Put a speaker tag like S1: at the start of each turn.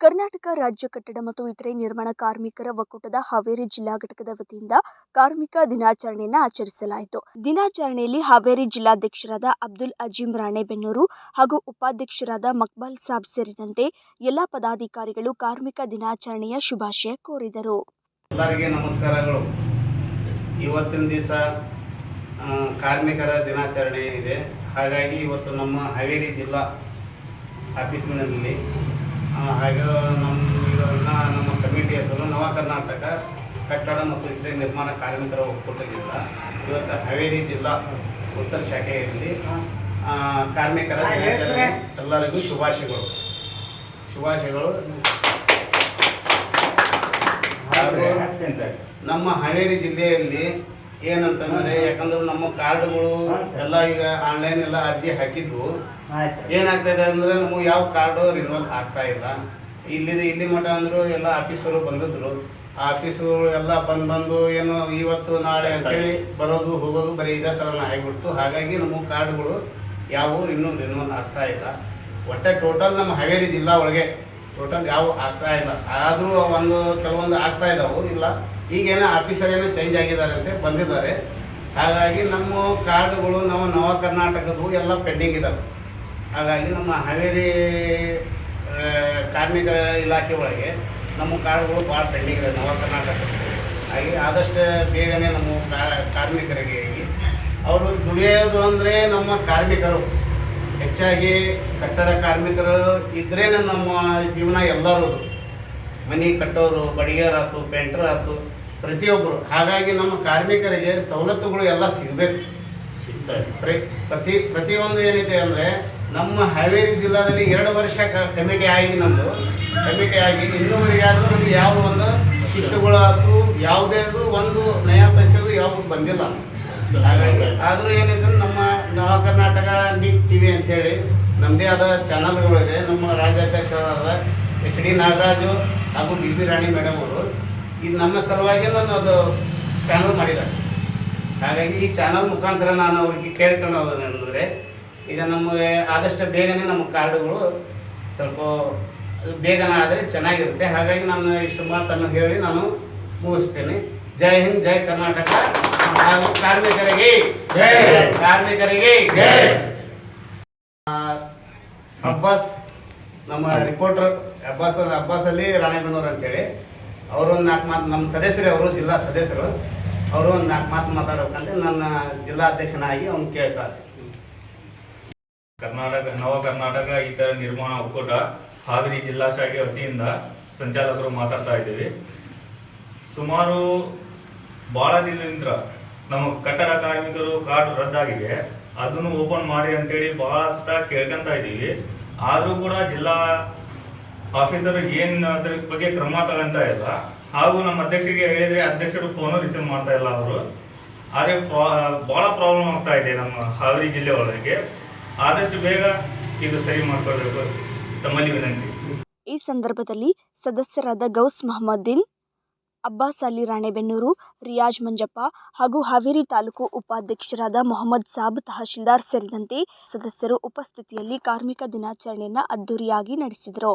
S1: ಕರ್ನಾಟಕ ರಾಜ್ಯ ಕಟ್ಟಡ ಮತ್ತು ಇತರೆ ನಿರ್ಮಾಣ ಕಾರ್ಮಿಕರ ಒಕ್ಕೂಟದ ಹಾವೇರಿ ಜಿಲ್ಲಾ ಘಟಕದ ವತಿಯಿಂದ ಕಾರ್ಮಿಕ ದಿನಾಚರಣೆಯನ್ನು ಆಚರಿಸಲಾಯಿತು. ದಿನಾಚರಣೆಯಲ್ಲಿ ಹಾವೇರಿ ಜಿಲ್ಲಾಧ್ಯಕ್ಷರಾದ ಅಬ್ದುಲ್ ಅಜೀಂ ರಾಣೆಬೆನ್ನೂರು ಹಾಗೂ ಉಪಾಧ್ಯಕ್ಷರಾದ ಮಕ್ಬಲ್ ಸಾಬ್ ಸೇರಿದಂತೆ ಎಲ್ಲ ಪದಾಧಿಕಾರಿಗಳು ಕಾರ್ಮಿಕ ದಿನಾಚರಣೆಯ ಶುಭಾಶಯ ಕೋರಿದರು.
S2: ಎಲ್ಲರಿಗೆ ನಮಸ್ಕಾರಗಳು. ಇವತ್ತಿನ ದಿವಸ ಕಾರ್ಮಿಕರ ದಿನಾಚರಣೆ ಇದೆ. ಹಾಗಾಗಿ ಇವತ್ತು ನಮ್ಮ ಹಾವೇರಿ ಜಿಲ್ಲಾ ಆಫೀಸಿನಲ್ಲಿ ಹಾಗೆ ನಮ್ಮ ಇದನ್ನ ನಮ್ಮ ಕಮಿಟಿ ಹೆಸರು ನವ ಕರ್ನಾಟಕ ಕಟ್ಟಡ ಮತ್ತು ಇತರೆ ನಿರ್ಮಾಣ ಕಾರ್ಮಿಕರ ಒಕ್ಕೂಟದಿಂದ ಇವತ್ತು ಹಾವೇರಿ ಜಿಲ್ಲಾ ಉತ್ತರ ಶಾಖೆಯಲ್ಲಿ ಆ, ಕಾರ್ಮಿಕರ ದಿನಾಚರಣೆ. ಎಲ್ಲರಿಗೂ ಶುಭಾಶಯಗಳು. ಶುಭಾಶಯಗಳು. ನಮ್ಮ ಹಾವೇರಿ ಜಿಲ್ಲೆಯಲ್ಲಿ ಏನಂತಂದ್ರೆ ಯಾಕಂದ್ರೆ ನಮ್ಮ ಕಾರ್ಡ್ಗಳು ಎಲ್ಲ ಈಗ ಆನ್ಲೈನ್ ಎಲ್ಲ ಅರ್ಜಿ ಹಾಕಿದ್ವು. ಏನಾಗ್ತದೆ ಅಂದ್ರೆ ನಮಗೆ ಯಾವ ಕಾರ್ಡು ರಿನ್ಯೂವಲ್ ಆಗ್ತಾ ಇಲ್ಲ. ಇಲ್ಲಿ ಇಲ್ಲಿ ಮಠ ಅಂದ್ರು ಎಲ್ಲ ಆಫೀಸರು ಬಂದಿದ್ರು. ಆ ಆಫೀಸರು ಎಲ್ಲ ಬಂದ್ ಬಂದು ಏನು ಇವತ್ತು ನಾಳೆ ಅಂತೇಳಿ ಬರೋದು ಹೋಗೋದು ಬರೀ ಇದೇ ಥರ ಆಗಿಬಿಡ್ತು. ಹಾಗಾಗಿ ನಮ್ಮ ಕಾರ್ಡ್ಗಳು ಯಾವುವು ಇನ್ನೂ ರಿನ್ಯೂವಲ್ ಆಗ್ತಾ ಇಲ್ಲ. ಒಟ್ಟೆ ಟೋಟಲ್ ನಮ್ಮ ಹಾವೇರಿ ಜಿಲ್ಲಾ ಒಳಗೆ ಟೋಟಲ್ ಯಾವ ಆಗ್ತಾ ಇಲ್ಲ. ಆದರೂ ಒಂದು ಕೆಲವೊಂದು ಆಗ್ತಾ ಇದ್ದಾವು ಇಲ್ಲ ಈಗೇನೋ ಆಫೀಸರ್ ಏನೋ ಚೇಂಜ್ ಆಗಿದ್ದಾರೆ ಅಂತ ಬಂದಿದ್ದಾರೆ. ಹಾಗಾಗಿ ನಮ್ಮ ಕಾರ್ಡ್ಗಳು, ನಮ್ಮ ನವ ಕರ್ನಾಟಕದವು ಎಲ್ಲ ಪೆಂಡಿಂಗ್ ಇದ್ದಾವೆ ಹಾಗಾಗಿ ನಮ್ಮ ಹಾವೇರಿ ಕಾರ್ಮಿಕರ ಇಲಾಖೆ ಒಳಗೆ ನಮ್ಮ ಕಾರ್ಡ್ಗಳು ಭಾಳ ಪೆಂಡಿಂಗ್ ಇದೆ ನವ ಕರ್ನಾಟಕ ಹಾಗೆ ಆದಷ್ಟು ಬೇಗನೆ ನಮ್ಮ ಕಾರ್ಮಿಕರಿಗೆ ಅವರು ದುಡಿಯೋದು ಅಂದರೆ ನಮ್ಮ ಕಾರ್ಮಿಕರು. ಹೆಚ್ಚಾಗಿ ಕಟ್ಟಡ ಕಾರ್ಮಿಕರು ಇದ್ರೇ ನಮ್ಮ ಜೀವನ ಎಲ್ಲರೂ ಮನೆ ಕಟ್ಟೋರು ಬಡಿಗೆಯರಾಯ್ತು ಪೇಂಟರ್ ಆಯ್ತು ಪ್ರತಿಯೊಬ್ಬರು. ಹಾಗಾಗಿ ನಮ್ಮ ಕಾರ್ಮಿಕರಿಗೆ ಸವಲತ್ತುಗಳು ಎಲ್ಲ ಸಿಗಬೇಕು. ಪ್ರತಿ ಪ್ರತಿ, ಪ್ರತಿಯೊಂದು ಏನಿದೆ ಅಂದರೆ ನಮ್ಮ ಹಾವೇರಿ ಜಿಲ್ಲಾದಲ್ಲಿ ಎರಡು ವರ್ಷ ಕಮಿಟಿ ಆಗಿ ನಮ್ಮದು ಕಮಿಟಿ ಆಗಿ ಇನ್ನೂವರೆಗಾದರೂ ನಮಗೆ ಯಾವ ಒಂದು ಕಿಟ್ಟುಗಳಾದರೂ ಯಾವುದೇ ಒಂದು ನಯಾ ಪೈಸೆಗೂ ಯಾವುದು ಬಂದಿಲ್ಲ. ಹಾಗಾಗಿ ಆದರೂ ಏನಿದ್ರು ನಮ್ಮ ನವ ಕರ್ನಾಟಕ ನಿಕ್ ಟಿ ವಿ ಅಂತೇಳಿ ನಮ್ಮದೇ ಆದ ಚಾನಲ್ಗಳಿದೆ ನಮ್ಮ ರಾಜ್ಯಾಧ್ಯಕ್ಷರಾದ ಎಸ್ ಡಿ ನಾಗರಾಜು ಹಾಗೂ ಬಿ ಬಿ ರಾಣಿ ಮೇಡಮ್ ಅವರು. ಇದು ನಮ್ಮ ಸಲುವಾಗಿ ನಾನು ಅದು ಚಾನಲ್ ಮಾಡಿದ್ದಾರೆ. ಹಾಗಾಗಿ ಈ ಚಾನಲ್ ಮುಖಾಂತರ ನಾನು ಅವ್ರಿಗೆ ಕೇಳ್ಕೊಳ್ಳೋದೇನೆಂದರೆ ಈಗ ನಮಗೆ ಆದಷ್ಟು ಬೇಗನೆ ನಮ್ಮ ಕಾರ್ಡುಗಳು ಸ್ವಲ್ಪ ಬೇಗನೆ ಆದರೆ ಚೆನ್ನಾಗಿರುತ್ತೆ. ಹಾಗಾಗಿ ನಾನು ಇಷ್ಟು ಮಾತನ್ನು ಹೇಳಿ ನಾನು ಮುಗಿಸ್ತೇನೆ. ಜೈ ಹಿಂದ್ ಜೈ ಕರ್ನಾಟಕ. ಹಾಗೂ ಕಾರ್ಮಿಕರಿಗೆ. ಕಾರ್ಮಿಕರಿಗೆ. ಅಬ್ಬಾಸ್ ನಮ್ಮ ರಿಪೋರ್ಟರ್ ಅಬ್ಬಾಸ್ ಅಬ್ಬಾಸ್ ಅಲ್ಲಿ ರಾಣೆಬೆನ್ನೂರು ಅಂತೇಳಿ. ಅವರು ಒಂದು ನಾಲ್ಕು ಮಾತು ನಮ್ಮ ಸದಸ್ಯರು, ಅವರು ಜಿಲ್ಲಾ ಸದಸ್ಯರು. ಅವರು ಒಂದು ನಾಲ್ಕು ಮಾತು ಮಾತಾಡಬೇಕಂತ ನನ್ನ ಜಿಲ್ಲಾ ಅಧ್ಯಕ್ಷನಾಗಿ ಅವ್ನು ಕೇಳ್ತಾರೆ.
S3: ಕರ್ನಾಟಕ ನವ ಕರ್ನಾಟಕ ಇತರ ನಿರ್ಮಾಣ ಒಕ್ಕೂಟ ಹಾವೇರಿ ಜಿಲ್ಲಾ ಶಾಖೆ ವತಿಯಿಂದ ಸಂಚಾಲಕರು ಮಾತಾಡ್ತಾ ಇದ್ದೀವಿ. ಸುಮಾರು ಭಾಳ ದಿನದಿಂದ ನಮ್ಮ ಕಟ್ಟಡ ಕಾರ್ಮಿಕರು ಕಾರ್ಡ್ ರದ್ದಾಗಿದೆ. ಅದನ್ನು ಓಪನ್ ಮಾಡಿ ಅಂತೇಳಿ ಭಾಳ ಸತ ಕೇಳ್ಕೊಂತ ಇದ್ದೀವಿ. ಆದರೂ ಕೂಡ ಜಿಲ್ಲಾ ಆಫೀಸರ್ ಏನ್ ಅದ್ರ ಬಗ್ಗೆ ಕ್ರಮ ತಗೊಂತ ಇಲ್ಲ. ಹಾಗೂ ನಮ್ಮ ಅಧ್ಯಕ್ಷರಿಗೆ ಹೇಳಿದ್ರೆ ಅಧ್ಯಕ್ಷರು ಫೋನು ರಿಸೀವ್ ಮಾಡ್ತಾ ಇಲ್ಲ ಅವರು. ಆದರೆ ಬಹಳ ಪ್ರಾಬ್ಲಮ್ ಆಗ್ತಾ ಇದೆ ನಮ್ಮ ಹಾವೇರಿ ಜಿಲ್ಲೆ ಒಳಗೆ. ಆದಷ್ಟು ಬೇಗ ಇದು ಸರಿ ಮಾಡ್ಕೊಳ್ಬೇಕು. ತಮ್ಮಲ್ಲಿ ವಿನಂತಿ.
S1: ಈ ಸಂದರ್ಭದಲ್ಲಿ ಸದಸ್ಯರಾದ ಗೌಸ್ ಮಹಮ್ಮದ್ದೀನ್ ಅಬ್ಬಾಸ್ ಅಲಿ ರಾಣೆಬೆನ್ನೂರು, ರಿಯಾಜ್ ಮಂಜಪ್ಪ ಹಾಗೂ ಹಾವೇರಿ ತಾಲೂಕು ಉಪಾಧ್ಯಕ್ಷರಾದ ಮೊಹಮ್ಮದ್ ಸಾಬ್ ತಹಶೀಲ್ದಾರ್ ಸೇರಿದಂತೆ ಸದಸ್ಯರು ಉಪಸ್ಥಿತಿಯಲ್ಲಿ ಕಾರ್ಮಿಕ ದಿನಾಚರಣೆಯನ್ನು ಅದ್ದೂರಿಯಾಗಿ ನಡೆಸಿದರು.